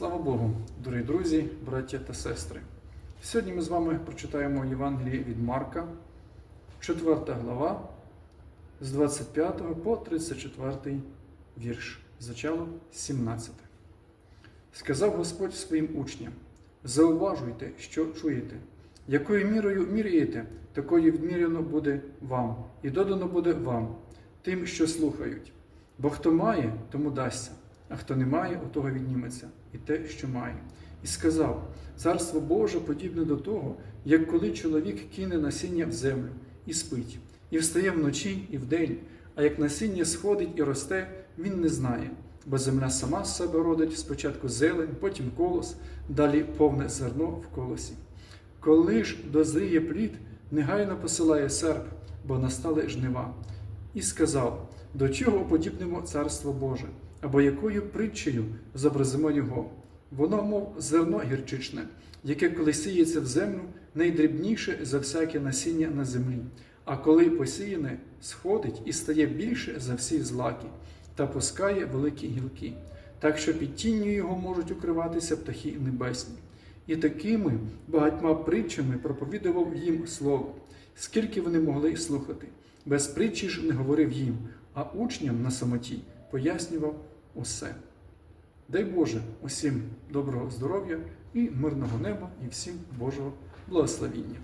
Слава Богу, дорогі друзі, браття та сестри. Сьогодні ми з вами прочитаємо Євангеліє від Марка, 4 глава, з 25 по 34 вірш, зачало 17. Сказав Господь своїм учням: зауважуйте, що чуєте, якою мірою міряєте, такою відміряно буде вам, і додано буде вам, тим, що слухають. Бо хто має, тому дасться, а хто не має, у того відніметься, і те, що має. І сказав: Царство Боже подібне до того, як коли чоловік кине насіння в землю і спить, і встає вночі і вдень, а як насіння сходить і росте, він не знає, бо земля сама з себе родить спочатку зелень, потім колос, далі повне зерно в колосі. Коли ж дозріє плід, негайно посилає серп, бо настали жнива. І сказав: до чого подібнемо Царство Боже, або якою притчею зобразимо його? Воно, мов зерно гірчичне, яке коли сіється в землю, найдрібніше за всяке насіння на землі, а коли посіяне, сходить і стає більше за всі злаки, та пускає великі гілки, так що під тінню його можуть укриватися птахи небесні. І такими багатьма притчами проповідував їм слово, скільки вони могли слухати. Без притчі ж не говорив їм, а учням на самоті пояснював усе. Дай Боже усім доброго здоров'я і мирного неба, і всім Божого благословіння.